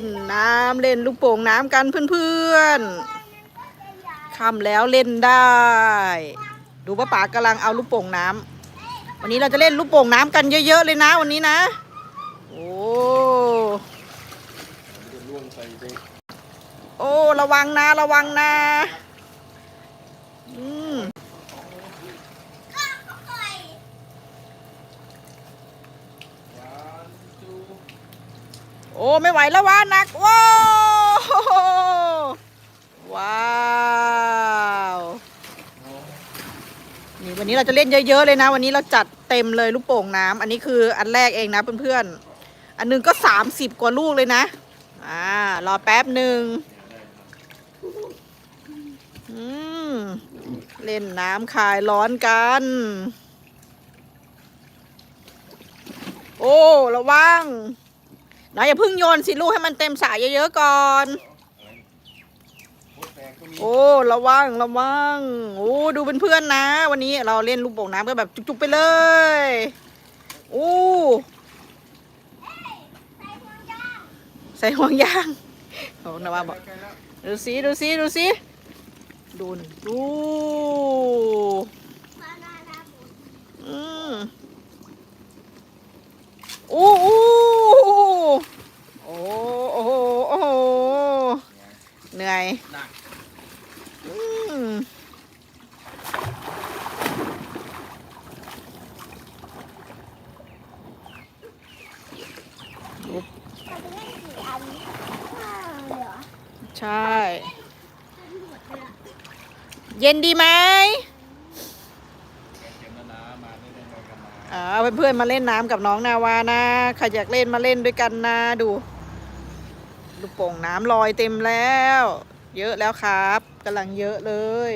นน้ำเล่นลูกโป่งน้ำกันเพื่อนๆค่ำแล้วเล่นได้ ดูป้าป๋ากำลังเอาลูกโป่งน้ำวันนี้เราจะเล่นลูกโป่งน้ำกันเยอะๆเลยนะวันนี้นะ โอ้โอ้ระวังนะระวังนะ อืม วันจู โอ้ไม่ไหวแล้ววะหนักว้าวว้าวนี่วันนี้เราจะเล่นเยอะๆเลยนะ วันนี้เราจัดเต็มเลยลูกโป่งน้ำอันนี้คืออันแรกเองนะเพื่อนๆอันนึงก็สามิบกว่าลูกเลยนะอ่ารอแป๊บหนึ่งเล่นน้ำคลายร้อนกัน โอ้ ระวัง นะอย่าเพิ่งโยนสิลูกให้มันเต็มสระเยอะๆก่อนโคตรแตกก็มีโอ้ระวังระวังโอ้ดูเป็นเพื่อนนะ วันนี้เราเล่นลูกโป่งน้ำกันแบบจุกๆไปเลยโอ้ใส่ห่วงยางโอ้นะว่าบอกใกล้แล้วดูสิดูสิดูสิดูนดูอืมอู้อู้โอ้โอ้โหโอ้โหเหนื่อย หนัก อืม ใช่ เย็นดีไหมเอาเพื่อนๆมาเล่นน้ำกับน้องนาวานะใครอยากเล่นมาเล่นด้วยกันนะดูลูกโป่งน้ำลอยเต็มแล้ว เยอะแล้วครับกำลังเยอะเลย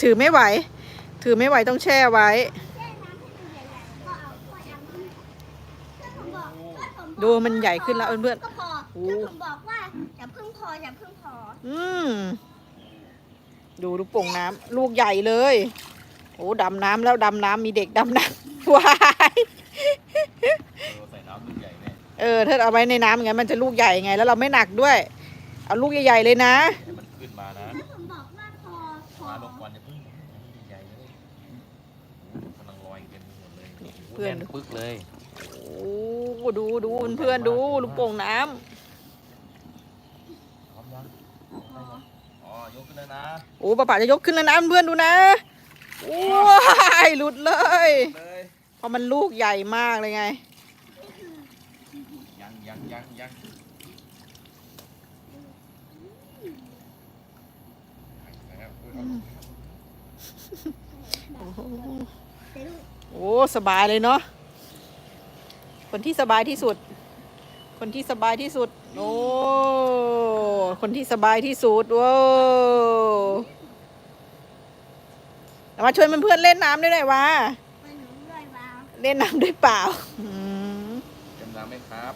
ถือไม่ไหว ถือไม่ไหวต้องแช่ไว้ ดูมันใหญ่ขึ้นแล้วเพื่อน พอโอ้ถ้าผมบอกว่าอย่าเพิ่งพออย่าเพิ่งพอๆอืม ดูลูกโป่งน้ำลูกใหญ่เลย โอ้ดำน้ำแล้วดำน้ำมีเด็กดำน้ำว้ายเออใส่น้ำลูกใหญ่แน่เออถ้าเอาไว้ในน้ำไงมันจะลูกใหญ่ไง แล้วเราไม่หนักด้วย เอาลูกใหญ่ๆเลยนะ ให้มันขึ้นมานะถ้าผมบอกว่าพอพอมาลงก่อนจะพึ่งใหญ่เลยกำลังลอยเต็มไปหมดเลยเพื่อน แปึ๊กเลย โอ้ดูดูเพื่อนๆดูลูกโป่งน้ำ พร้อมยังอ๋อยกขึ้น เลยนะโอ้ป้าป๋าจะยกขึ้นแล้วนะเพื่อนๆดูนะว้ายหลุดเลย เลยเพราะมันลูกใหญ่มากเลยไง ยังยังยังยังแล้วโอ้สบายเลยเนาะ คนที่สบายที่สุด คนที่สบายที่สุด โอ้คนที่สบายที่สุดว้าวเอามาชวนเพื่อนๆเล่นน้ำด้วยหน่อยวะมันหนูด้วยวาวเล่นน้ำด้วยเปล่าอืมเต็มน้ำไหมครับ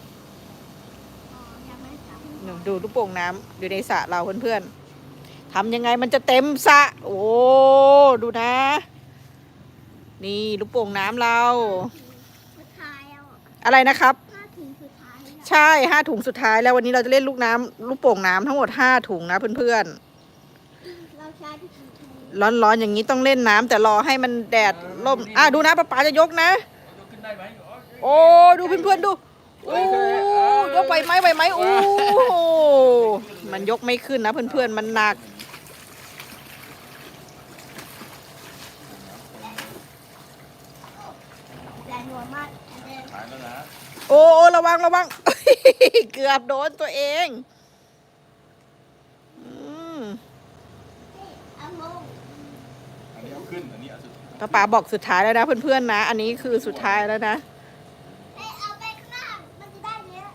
อ๋อยังไม่จับหนูดูลูกโป่งน้ำอยู่ในสระเราเพื่อนๆทำยังไงมันจะเต็มสระโอ้ดูนะ นี่ลูกโป่งน้ำเรา สุดท้ายแล้วอะอะไรนะครับ ใช่ห้าถุงสุดท้ายแล้ววันนี้เราจะเล่นลูกน้ำลูกโป่งน้ำทั้งหมดห้าถุงนะเพื่อนเราใช้ที่กี่ถุงๆร้อนๆอย่างนี้ต้องเล่นน้ำแต่รอให้มันแดดล่มอะดูนะป้าป๋าจะยกนะ ยกขึ้นได้ไหมโอ้ดูเพื่อนๆดูโอ้ยกไหวไหมไหวไหมโอ้มันยกไม่ขึ้นนะเพื่อนๆมันหนักแรงรัวมากเดินถ่ายแล้วนะโอ้โอ้ระวังระวัง เกือบโดนตัวเองอืมเอาลงอันนี้เอาขึ้นอันนี้เอาสุดป้าป๋าบอกสุดท้ายแล้วนะเพื่อนๆนะ อันนี้คือสุดท้ายแล้วนะเอ๊ะเอาไปข้างหน้ามันจะได้เยอะ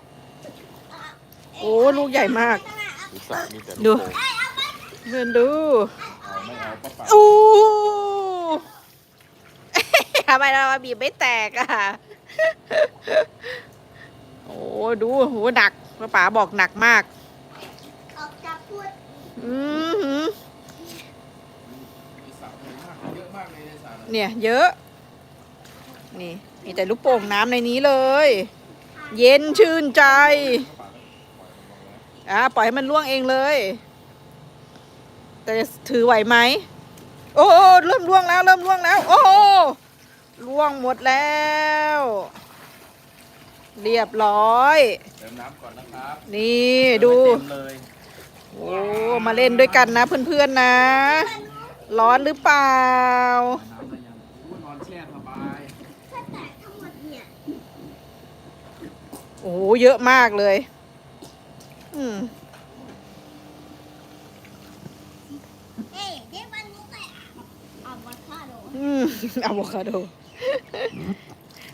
อะโอ้ลูกใหญ่มากข้างหน้าเอาดูสระมีแต่ดูลูกโป่งเพื่อนดูเอาไม่เอาป้าป๋าอู้ ทำไมเราบีบไม่แตกอะโอ้ดูโหหนักป้าป๋าบอกหนักมากออกจากพูดอือหือมีสระเยอะมากเยอะมากเลยในสระน่ะเนี่ย เยอะ นี่ มีแต่ลูกโป่งน้ำในนี้เลยท้ายเย็นชื่นใจอะปล่อยให้มันล่วงเองเลย แต่จะถือไหวไหมโอ้โหเริ่มล่วงแล้ว เริ่มล่วงแล้ว โอ้โหล่วงหมดแล้ว เรียบร้อย เติมน้ำก่อนนะครับนี่ดู เติมให้เต็มเลยโอ้ มาเล่นด้วยกันนะเพื่อนๆนะ ร้อนหรือเปล่า น้ำมายังอู้นอนแช่สบายถ้าแตกทั้งหมดเนี่ยโอ้โหเยอะมากเลย อืมเฮ้ยเดี๋ยววันนี้แตกอะโวคาโดอืมอะโวคาโด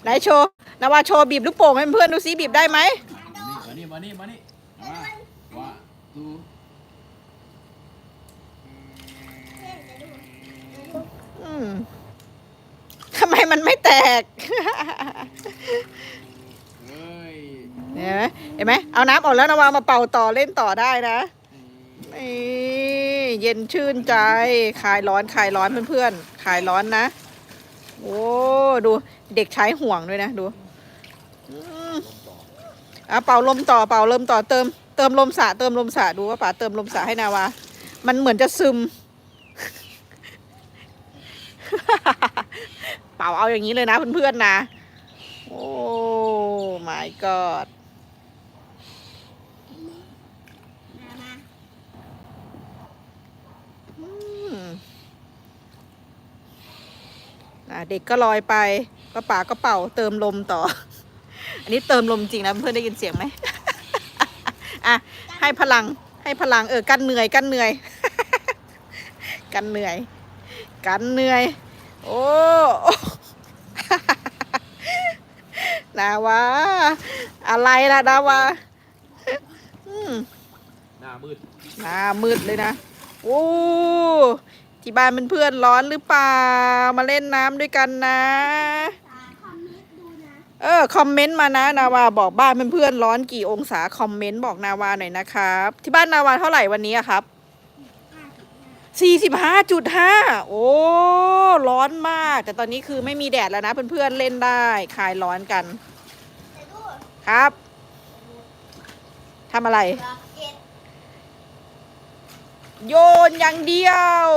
ไหนโชว์นาวาโชว์บีบลูกโป่งให้เพื่อนดูซิบีบได้ไหมมานี่มานี่มานี่มานี่มาว่าดูอืมทำไมมันไม่แตก เฮ้ยเห็นไหมเห็นไหมเอาน้ำออกแล้วนาวามาเป่าต่อเล่นต่อได้นะนี่เย็นชื่นใจ คลายร้อนคลายร้อนเพื่อนๆคลายร้อนนะ โอ้ดูเด็กใช้ห่วงด้วยนะดูอะเป่าลมต่อเป่าลมต่อเติมเติมลมสระเติมลมสระดูว่าป๋าเติมลมสระให้นาวา มันเหมือนจะซึม เป่าเอาอย่างนี้เลยนะเพื่อนๆนะ โอ้ my god มามา อืมอะ เด็กก็ลอยไปก็ป่าก็เป่าเติมลมต่อ อันนี้เติมลมจริงนะเพื่อนได้ยินเสียงไหมอะให้พลังให้พลังเออกันเหนื่อยกันเหนื่อย กันเหนื่อย กันเหนื่อย โอ้นาวาอะไรล่ะนาวาอืมหน้ามืดหน้ามืดเลยนะโอ้ ที่บ้านเป็นเพื่อนร้อนหรือเปล่า มาเล่นน้ำด้วยกันนะ เออคอมเมนต์มานะนาวาบอกบ้านเป็นเพื่อนร้อนกี่องศาคอมเมนต์บอกนาวาหน่อยนะครับ ที่บ้านนาวาเท่าไหร่วันนี้อะครับ45.5โอ้ ร้อนมาก แต่ตอนนี้คือไม่มีแดดแล้วนะเพื่อนๆเล่นได้คลายร้อนกัน ครับทำอะไร โยนอย่างเดียว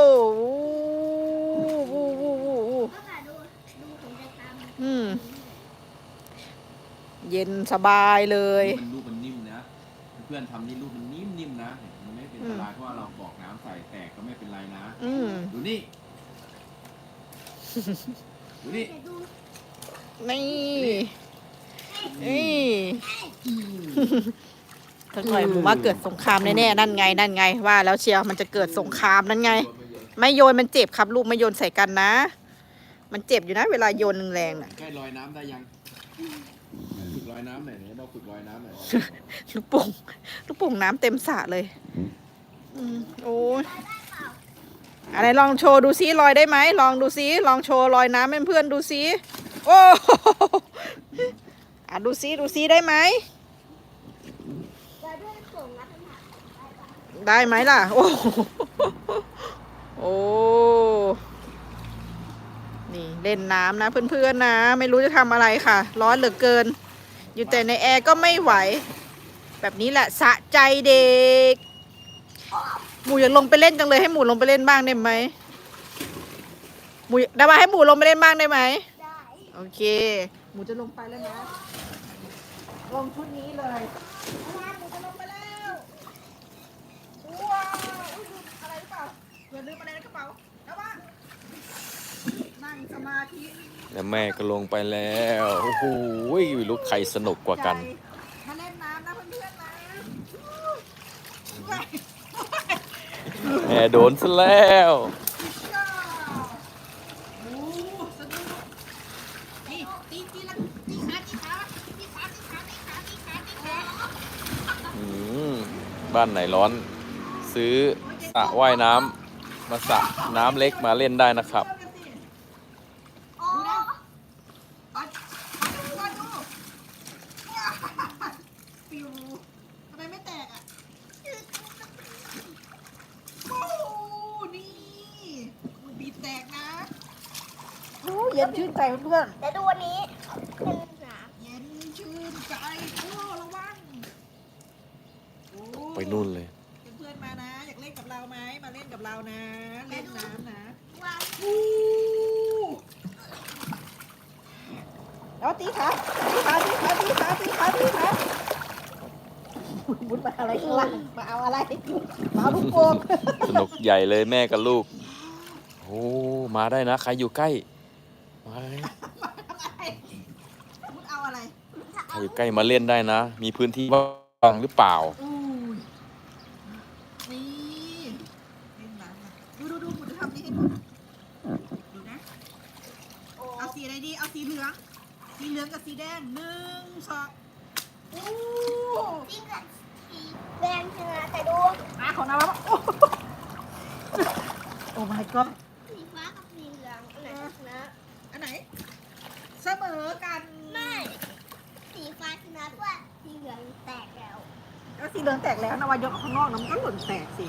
อู้วู้วู้วู้วู้ก็ค่ะดูดูผมจะทำอืม เย็นสบายเลย มันลูกมันนิ่มนะ เพื่อนๆทำนี่ลูกมันนิ่มๆนะ มันไม่เป็นอันตรายเพราะว่าเราบอกน้ำใส่แตกก็ไม่เป็นไรนะ อืม ดูนี่ ดูนี่แต่ดูนี่ นี่ถ้าต่อยหมูว่าเกิดสงครามแน่ๆนั่นไงนั่นไงว่า แล้วเชียวมันจะเกิดสงครามนั่นไง ไม่โยนมันเจ็บครับลูกไม่โยนใส่กันนะ มันเจ็บอยู่นะ เวลาโยนแรงๆน่ะใกล้ลอยน้ำได้ยังฝึกลอยน้ำหน่อยเนี่ยบอกฝึกลอยน้ำหน่อยลูกโป่งลูกโป่งน้ำเต็มสระเลยอืมโอ้ยอะไรลองโชว์ดูซิลอยได้ไหมลองดูซิลองโชว์ลอยน้ำให้เพื่อนดูซิโอ้โหอะดูซิดูซิได้ไหม จะด้วยส่งนะท่านค่ะ ได้ไหมล่ะ โอ้โหโอ้นี่เล่นน้ำนะเพื่อนๆนะ ไม่รู้จะทำอะไรค่ะ ร้อนเหลือเกิน อยู่แต่ในแอร์ก็ไม่ไหว แบบนี้แหละสะใจเด็ก หมูอยากลงไปเล่นจังเลยให้หมูลงไปเล่นบ้างได้ไหมหมูได้มาให้หมูลงไปเล่นบ้างได้ไหมได้โอเค หมูจะลงไปแล้วนะลงชุดนี้เลยว้าวหมูจะลงไปแล้วว้าวอุ๊ยลืมอะไรหรือเปล่าเผื่อลืมอะไรในกระเป๋าแล้วว่านั่ง สมาธิแล้วแม่ก็ลงไปแล้วโอ้โหลูกใครสนุกกว่ากัน มาเล่นน้ำนะเพื่อนๆนะแม่โดนซะแล้วจ้าโอ้สนุกนี่ตีตีละตีขาตีขาตีขาตีขาตีขาตีขาตีขาอืมบ้านไหนร้อน ซื้อสระว่ายน้ำมาสระน้ำเล็กมาเล่นได้นะครับ เย็นชื่นใจเพื่อนแต่ดูวันนี้เป็นสามเย็นชื่นใจพ่อระวังไปนู่นเลย เพื่อนมานะ อยากเล่นกับเราไหมมาเล่นกับเรานะ เล่นน้ำนะว้าวแล้ตีขาตีขาตีขาตีขาตีขาตีขาบุญมาอะไรข้าล่ามาเอาอะไรมาลูกโป่งสนุกใหญ่เลยแม่กับลูกโอ้มาได้นะ ใครอยู่ใกล้ ใครอยู่ใกล้มาเล่นได้นะ มีพื้นที่ว่างหรือเปล่าอู้ยนี่เล่นน้ำนะดูดูดูบุญจะทำนี่ให้ดูดูนะ เอาสีอะไรดี เอาสีเหลือง สีเหลืองกับสีแดงหนึ่งสองอู้สีกับสีแดงชนะแต่ดูมาของน้ำมาโอ้โอ้ my god สีฟ้ากับสีเหลืองอันไหนชนะอันไหน เสมอกันไม่ สีฟ้าชนะเพราะว่าสีเหลืองแตกแล้วแล้วสีเหลืองแตกแล้วนวายกออกข้างนอกนะมันก็หล่นแตกสิ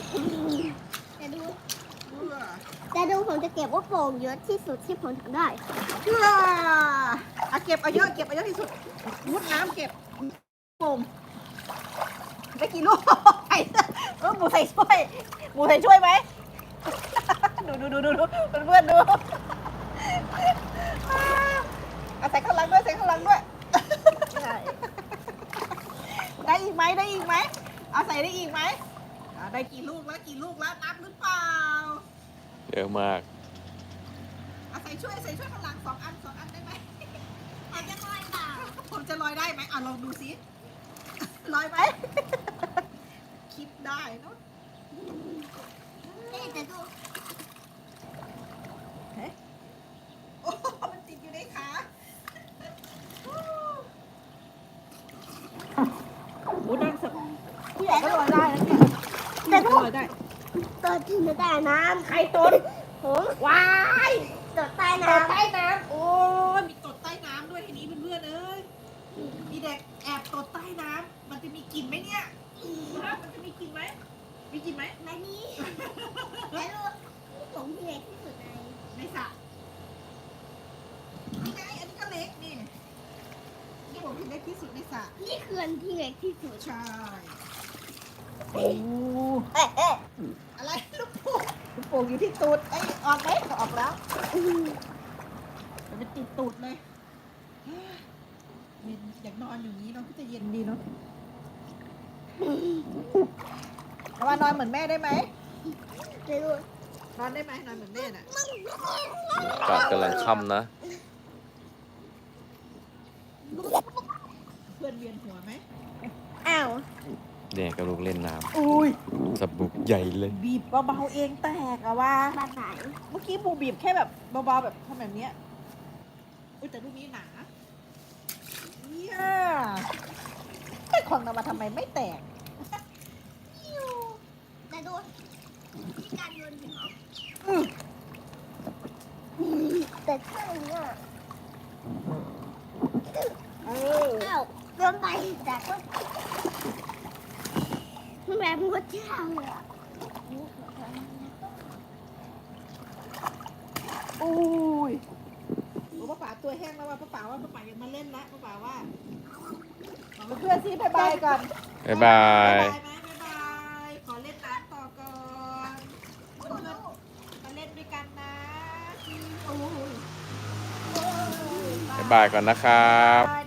แต่ดูเพื่อแต่ดูผมจะเก็บว่าโป่งเยอะที่สุดที่ผมทำได้เพื่อเอาเก็บเอาเยอะเก็บเอาเยอะที่สุดมุดน้ำเก็บโป่งได้กี่ลูกไอ้เออหมูใส่ช่วยหมูใส่ช่วยไหมดูดูดูดูดูเพื่อนๆดูเอาใส่ข้างหลังด้วยใส่ข้างหลังด้วย ใช่ ได้อีกไหมได้อีกไหมเอาใส่ได้อีกไหมอ่าได้กี่ลูกแล้วกี่ลูกแล้วนับหรือเปล่าเยอะมาก เอาใส่ช่วยใส่ช่วยข้างหลังสองอันสองอันได้ไหมอาจจะลอยเปล่าผมจะลอยได้ไหมอะลองดูสิลอยไหม คิดได้เนอะเอ๊ะแต่ดู โอ้มันติดอยู่ในขา โอ้ดังสักผู้ใหญ่ก็ลอยได้นะเนี่แต่ดูลอยได้ตัวที่ไม่ได้น้ำใครตนผมว้ายตัวใต้น้ดใต้น้ำโอ้ยมีตดใต้น้ำด้วยทีนี้เพื่อนๆเอ้ยมีเด็กแอบตดใต้น้ำมันจะมีกลิ่นไหมเนี่ยมันจะมีกลิ่นไหมมีกลิ่นไหมไม่มีแต่ดูผมที่เล็กที่สุดใน ในสระนี่ไงอันนี้ก็เล็กนี่นี่ผม ที่เล็กที่สุดในสระนี่คืออันที่เล็กที่สุดใช่โอ้เอ๊ะเอ๊ะอะไรลูกโป่งลูกโป่งอยู่ที่ตูดไอ้ยออกไหมออกแล้วมันจะติดตูดเลยเย็นอยากนอนอยู่นี้เนาะก็จะเย็นดีเนาะเอามานอนเหมือนแม่ได้ไหมแต่ดูนอนได้ไหมนอนเหมือนแม่น่ะ อากาศกำลังค่ำนะ เพื่อนเวียนหัวไหมอ้าวเนี่ยกับลูกเล่นน้อุ้ยำสบุกใหญ่เลยบีบเบาๆเองแตกอะว่าบ้านไหนเมื่อกี้บูบีบแค่แบบเบาๆแบบทำแบบเนี้ยอุ้ยแต่ลูกนี้หนาเนี่ยแต่ของนำมาทำไมไม่แตกแต่ดูที่การโยนหินออกอืมแต่ถ้าอย่างเงี้ยเออ อ้าว โยนไปแต่ก็แบบงดเจ้าเลยอะอุ้ยโอ้ป้าป๋าตัวแห้งแล้วว่าป้าป๋าว่าป้าป๋ายังมาเล่นละป้าป๋าว่าบอกเพื่อนๆสิบายบายก่อนบ๊ายบายบายไหมบายบายขอเล่นน้ำต่อก่อนเพื่อนๆมาเล่นด้วยกันนะโอ้ยบ๊ายบายก่อนนะครับบายนะบ๊ายบ